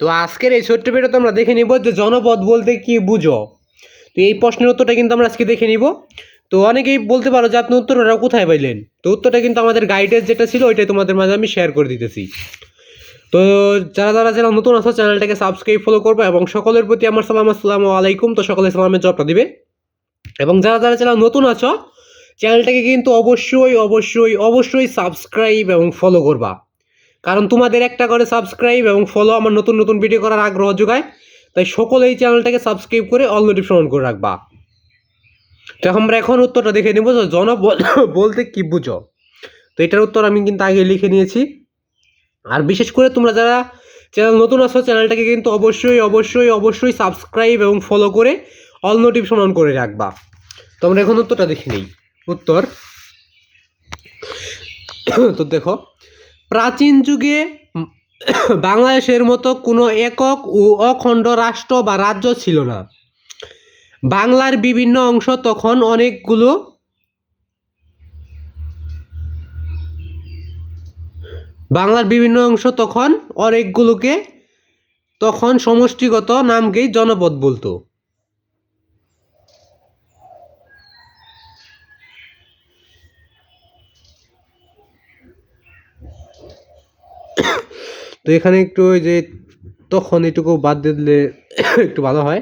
তো আজকের এই ছোট্ট ভিডিওতে আমরা দেখে নিব যে জনপদ বলতে কি বুঝো। তো এই প্রশ্নের উত্তরটা কিন্তু আমরা আজকে দেখে নিব। তো অনেকেই বলতে পারো যে আপনি উত্তরটা কোথায় পাইলেন? তো উত্তরটা কিন্তু আমাদের গাইডের যেটা ছিল, ওইটাই তোমাদের মাঝে আমি শেয়ার করে দিতেছি। তো যারা যারা যারা নতুন আছো, চ্যানেলটাকে সাবস্ক্রাইব ফলো করবে এবং সকলের প্রতি আমার সালাম, আসসালামু আলাইকুম। তো সকলে সালামের জবটা দিবে। এবং যারা যারা চ্যানেল নতুন আছো, চ্যানেলটাকে কিন্তু অবশ্যই অবশ্যই অবশ্যই সাবস্ক্রাইব এবং ফলো করবা। কারণ তোমাদের একটা করে সাবস্ক্রাইব এবং ফলো আমার নতুন নতুন ভিডিও করার আগ্রহ যোগায়, তাই সকল এই চ্যানেলটাকে সাবস্ক্রাইব করে অল নোটিফিকেশন করে রাখবা। তো আমরা এখন উত্তরটা দেখে নেব জন বলতে কি বুঝো? তো এটার উত্তর আমি কিন্তু আগে লিখে নিয়েছি। আর বিশেষ করে তোমরা যারা চ্যানেল নতুন আসো চ্যানেলটাকে কিন্তু অবশ্যই অবশ্যই অবশ্যই সাবস্ক্রাইব এবং ফলো করে অল নোটিফিকেশন অন করে রাখবা। তো আমরা এখন উত্তরটা দেখে নিই। উত্তর। তো দেখো। প্রাচীন যুগে বাংলাদেশের মতো কোনো একক ও অখণ্ড রাষ্ট্র বা রাজ্য ছিল না। বাংলার বিভিন্ন অংশ তখন অনেকগুলো বাংলার বিভিন্ন অংশ তখন অনেকগুলোকে তখন সমষ্টিগত নামকেই জনপদ বলতো। তো এখানে একটু ওই যে তখন এটুকু বাদ দিলে একটু ভালো হয়।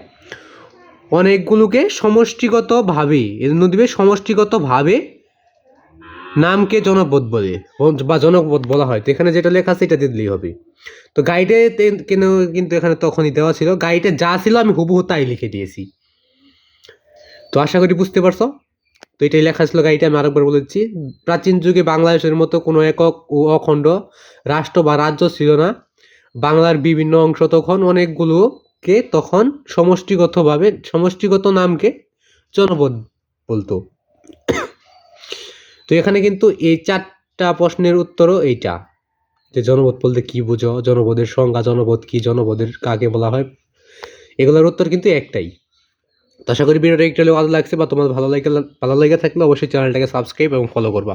অনেকগুলোকে সমষ্টিগতভাবে এজন্য দিবে সমষ্টিগতভাবে নামকে জনপদ বলে, বা জনপদ বলা হয়। তো এখানে যেটা লেখা আছে, এটা দিলেই হবে। তো গাইডে কেন, কিন্তু এখানে তখনই দেওয়া ছিল। গাইডে যা ছিল আমি হুবহু তাই লিখে দিয়েছি। তো আশা করি বুঝতে পারছ? তো এটাই লেখা ছিল গাইডে আমি আরেকবার বলেছি। প্রাচীন যুগে বাংলাদেশের মতো কোনো একক ও অখণ্ড রাষ্ট্র বা রাজ্য ছিল না। বাংলার বিভিন্ন অংশ তখন অনেকগুলোকে তখন সমষ্টিগতভাবে, সমষ্টিগত নামকে জনপদ বলতো। তো এখানে কিন্তু এই চারটা প্রশ্নের উত্তরও এইটা, যে জনপদ বলতে কি বুঝো, জনপদের সংজ্ঞা, জনপদ কি, জনপদের কাকে বলা হয়? এগুলোর উত্তর কিন্তু একটাই। তো আশা করি ভিডিওটা একটু হলেও ভালো লাগছে বা তোমার ভালো লাগে ভালো লেগে থাকলে অবশ্যই চ্যানেলটাকে সাবস্ক্রাইব এবং ফলো করবা।